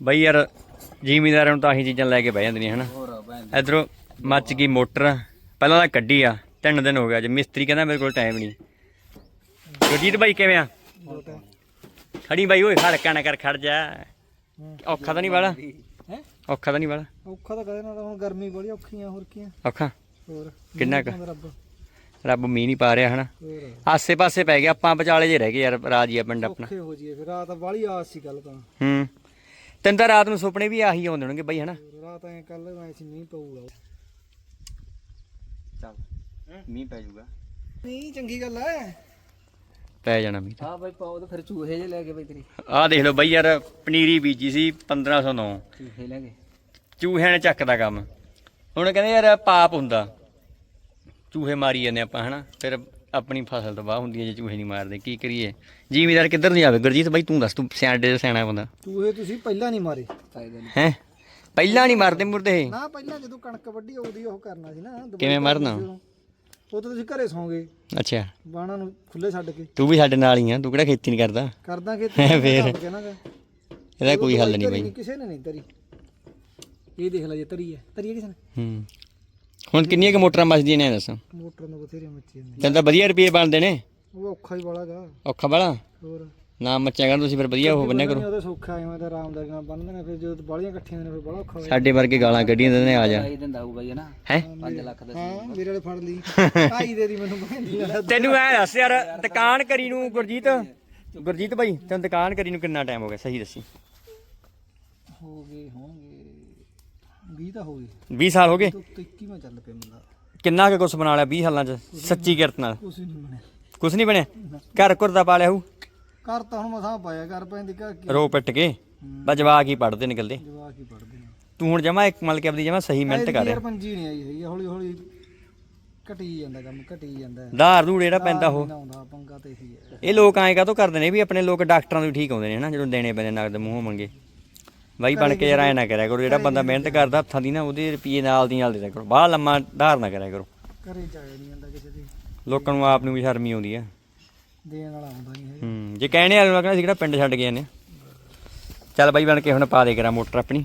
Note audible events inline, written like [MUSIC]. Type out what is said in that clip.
ਬਈ ਯਾਰ ਜ਼ਿਮੀਦਾਰਾਂ ਨੂੰ ਤਾਂ ਆਹੀ ਚੀਜ਼ਾਂ ਲੈ ਕੇ ਬਹਿ ਜਾਂਦੀਆਂ ਹਨਾ। ਇਧਰੋਂ ਮੱਚ ਗਈ ਮੋਟਰ ਪਹਿਲਾਂ ਤਾਂ ਕੱਢੀ ਆ ਤਿੰਨ ਦਿਨ ਹੋ ਗਿਆ ਜੇ ਮਿਸਤਰੀ ਕਹਿੰਦਾ ਮੇਰੇ ਕੋਲ ਟਾਈਮ ਨਹੀਂ। ਗੁਰਜੀਤ ਬਾਈ ਕਿਵੇਂ ਆ? ਖੜੀ ਬਾਈ ਓਏ ਖੜਕਾ ਨਾ ਕਰ ਖੜ ਜਾ। ਔਖਾ ਤਾਂ ਨਹੀਂ ਵਾਲਾ? ਹੈ? ਔਖਾ ਤਾਂ ਨਹੀਂ ਵਾਲਾ? ਔਖਾ ਤਾਂ ਕਦੇ ਨਾਲ ਹੁਣ ਗਰਮੀ ਬੜੀ ਔਖੀਆਂ ਹੋਰ ਕੀਆਂ ਔਖਾ? ਹੋਰ ਕਿੰਨਾ ਕੁ? ਰੱਬ? ਰੱਬ ਮੀਂਹ ਨਹੀਂ ਪਾ ਰਿਹਾ ਹਨਾ। ਆਸੇ ਪਾਸੇ ਪੈ ਗਿਆ ਆਪਾਂ ਵਿਚਾਲੇ ਜੇ ਰਹਿ ਗਏ ਯਾਰ ਰਾਜੀਆ ਪਿੰਡ ਆਪਣਾ। ਔਖੇ ਹੋ ਜੀਏ ਫਿਰ ਰਾਤ ਵਾਲੀ ਆਸ ਸੀ ਗੱਲ ਤਾਂ। ਹੂੰ। ਤੈਨੂੰ ਤਾਂ ਰਾਤ ਨੂੰ ਸੁਪਨੇ ਵੀ ਆਹੀ ਆਉਂਦੇ ਹੋਣਗੇ ਬਾਈ ਹਨਾ? ਰਾਤ ਐ ਕੱਲ ਮੈਂ ਸੀ ਮੀਂਹ ਪਊਗਾ। ਚੱਲ ਮੀਂਹ ਪੈ ਜਾਊਗਾ। ਨਹੀਂ ਚੰਗੀ ਗੱਲ ਐ। ਪੈ ਜਾਣਾ ਮੀਂਹ ਹਾਂ ਬਾਈ ਪਾਉ ਤਾਂ ਫਿਰ ਚੂਹੇ ਜੇ ਲੈ ਕੇ ਬਈ ਤੇਰੀ। ਆਹ ਦੇਖ ਲਓ ਬਾਈ ਯਾਰ ਪਨੀਰੀ ਬੀਜੀ ਸੀ 1509 ਚੂਹੇ ਲੈ ਕੇ। ਚੂਹਿਆਂ ਨੇ ਚੱਕਦਾ ਕੰਮ। ਹੁਣ ਕਹਿੰਦੇ ਯਾਰ ਪਾਪ ਹੁੰਦਾ। ਚੂਹੇ ਮਾਰੀ ਜਾਂਦੇ ਆਪਾਂ ਹਨਾ? ਫਿਰ ਆਪਣੀ ਫਸਲ ਤਬਾਹ ਹੁੰਦੀ ਹੈ ਜੇ ਚੂਹੇ ਨਹੀਂ ਮਾਰਦੇ ਕੀ ਕਰੀਏ? ਜ਼ਿਮੀਦਾਰ ਕਿੱਧਰ ਨੂੰ ਜਾਵੇ? ਗੁਰਜੀਤ ਬਾਈ ਤੂੰ ਦੱਸ ਤੂੰ ਸਿਆਣੇ ਸਿਆਣਾ ਬੰਦਾ। ਚੂਹੇ ਤੁਸੀਂ ਪਹਿਲਾਂ ਨਹੀਂ ਮਾਰੇ। ਫਾਇਦਾ ਨਹੀਂ। ਹੈ? ਪਹਿਲਾਂ ਨਹੀਂ ਮਾਰਦੇ ਮੁਰਦੇ ਇਹ? ਨਾ ਪਹਿਲਾਂ ਜਦੋਂ ਕਣਕ ਵੱਢੀ ਉਹਦੀ ਉਹ ਕਰਨਾ ਸੀ ਨਾ ਦੁਬਾਰਾ ਕਿਵੇਂ ਮਰਨਾ? ਉਹ ਤਾਂ ਤੁਸੀਂ ਘਰੇ ਸੌਂਗੇ। ਅੱਛਾ। ਬਾਣਾ ਨੂੰ ਖੁੱਲੇ ਛੱਡ ਕੇ। ਤੂੰ ਵੀ ਸਾਡੇ ਨਾਲ ਹੀ ਆ ਤੂੰ ਕਿਹੜਾ ਖੇਤੀ ਨਹੀਂ ਕਰਦਾ? ਕਰਦਾ ਕਿ ਫੇਰ? ਇਹਦਾ ਕੋਈ ਹੱਲ ਨਹੀਂ ਬਾਈ। ਕਿਸੇ ਨੇ ਨਹੀਂ ਤਰੀ। ਇਹ ਦੇਖ ਲੈ ਜੇ ਤਰੀ ਹੈ। ਤਰੀ ਹੈ ਕਿਸੇ ਨੇ? ਹੂੰ। ਹੁਣ ਕਿੰਨੀਆਂ ਕੁ ਮੋਟਰਾਂ ਮੱਚਦੀਆਂ ਨੇ ਇਹ ਦੱਸ? ਮੋਟਰਾਂ ਦਾ ਬਥੇਰੇ ਮੱਚੇ ਨੇ। ਤੈਨੂੰ ਤਾਂ ਵਧੀਆ ਰੁਪਏ ਬਣਦੇ ਨੇ? ਉਹ ਔਖਾ ਹੀ ਵਾਲਾਗਾ ਔਖਾ ਵਾਲਾ? ਹੋਰ? ਨਾ ਮੱਚਿਆ ਕਰ ਤੁਸੀਂ ਫਿਰ ਵਧੀਆ ਉਹ ਬੰਨਿਆ ਕਰੋ। ਉਹਦਾ ਸੌਖਾ ਐਵੇਂ ਤਾਂ ਆਰਾਮਦਾਰੀ ਨਾਲ ਬੰਨਦੇ ਨੇ ਫਿਰ ਜਦੋਂ ਬਾਲੀਆਂ ਇਕੱਠੀਆਂ ਨੇ ਫਿਰ ਬੜਾ ਔਖਾ ਹੋ ਸਾਡੇ ਵਰਗੇ ਗਾਲਾਂ ਕੱਢੀਆਂ ਦਿੰਦੇ ਨੇ ਆ ਜਾ। ਦਿੰਦਾ ਹੋਊਗਾ ਜੀ ਨਾ ਹੈ? 5 ਲੱਖ ਦਾ ਹਾਂ ਮੇਰੇ ਵਾਲੇ ਫੜ ਲਈ। [LAUGHS] ਢਾਈ ਦੇ ਦੀ ਮੈਨੂੰ ਕਹਿੰਦੀ ਤੈਨੂੰ ਐ ਦੱਸ ਯਾਰ ਦੁਕਾਨ ਕਰੀ ਨੂੰ ਗੁਰਜੀਤ। ਗੁਰਜੀਤ ਭਾਈ ਤੈਨੂੰ ਦੁਕਾਨ ਕਰੀ ਨੂੰ ਕਿੰਨਾ ਟਾਈਮ ਹੋ ਗਿਆ? ਸਹੀ ਦੱਸੀ। ਹੋ ਗਏ ਹੋਣਗੇ। 20 ਤਾਂ ਹੋ ਗਏ। 20 ਸਾਲ ਹੋ ਗਏ? ਤੂੰ 21 ਮੈਂ ਚੱਲ ਪਿਆ ਮੁੰਡਾ। ਕਿੰਨਾ ਕੁ ਕੁਛ ਬਣਾ ਲਿਆ 20 ਸਾਲਾਂ ਚ? ਸੱਚੀ ਕਿਰਤ ਨਾਲ? ਕੁਛ ਨਹੀਂ ਬਣਿਆ। ਕੁਛ ਨਹੀਂ ਬਣਿਆ? ਘਰ ਘੁਰ ਦਾ ਪਾ ਲਿਆ ਹੂ? ਘਰ ਤਾਂ ਹੁਣ ਮਸਾਂ ਪਾਇਆ ਘਰ ਪੈਂਦੀ ਘਰ ਕੀ? ਰੋ ਪਿੱਟ ਕੇ? ਬਸ ਜਵਾਕ ਹੀ ਪੜਦੇ ਨਿਕਲਦੇ। ਜਵਾਕ ਹੀ ਪੜਦੇ ਨੇ। ਤੂੰ ਹੁਣ ਜਮਾ ਇੱਕ ਮਲ ਕੇ ਆਪਦੀ ਜਮਾ ਸਹੀ ਮਿਹਨਤ ਕਰ। ਰਿਹਾ ਯਾਰ ਪੰਜੀ ਨਹੀਂ ਆਈ ਹੈਗੀ ਹੌਲੀ ਹੌਲੀ ਘਟੀ ਜਾਂਦਾ ਕੰਮ ਘਟੀ ਜਾਂਦਾ। ਧਾਰ ਧੂੜ ਜਿਹੜਾ ਪੈਂਦਾ ਉਹ। ਨਾ ਆਉਂਦਾ ਪੰਗਾ ਤੇ ਇਹੀ ਹੈ। ਇਹ ਲੋਕ ਐਂ ਕਾਹਤੋਂ ਕਰਦੇ ਨੇ ਵੀ ਆਪਣੇ ਲੋਕ ਡਾਕਟਰਾਂ ਤੋਂ ਠੀਕ ਆਉਂਦੇ ਨੇ ਨਾ ਜਦੋਂ ਦੇਣੇ ਪੈਂਦੇ ਨਗਦ ਮੂੰਹੋਂ ਮੰਗੇ। ਬਾਈ ਬਣ ਕੇ ਯਾਰ ਐ ਨਾ ਕਰਿਆ ਕਰੋ ਜਿਹੜਾ ਬੰਦਾ ਮਿਹਨਤ ਕਰਦਾ ਹੱਥਾਂ ਦੀ ਨਾ ਉਹਦੇ ਰੁਪਈਏ ਨਾਲ ਦੀ ਨਾਲ ਦੇ ਦਿਆ ਕਰੋ। ਬਾਹਰ ਲੰਮਾ ਧਾਰ ਨਾ ਕਰਿਆ ਕਰੋ। ਘਰੇ ਜਾਇਆ ਨਹੀਂ ਜਾਂਦਾ ਕਿਸੇ ਦੀ। ਲੋਕਾਂ ਨੂੰ ਆਪ ਨੂੰ ਵੀ ਸ਼ਰਮੀ ਆਉਂਦੀ ਆ। ਦੇਣ ਵਾਲਾ ਆਉਂਦਾ ਨਹੀਂ ਹੈ ਹੂੰ ਜੇ ਕਹਿਣੇ ਵਾਲੇ ਨੂੰ ਕਹਿੰਦਾ ਸੀ ਕਿਹੜਾ ਪਿੰਡ ਛੱਡ ਗਏ ਨੇ ਚੱਲ ਬਾਈ ਬਣ ਕੇ ਹੁਣ ਪਾ ਦੇ ਕਰਾਂ ਮੋਟਰ ਆਪਣੀ।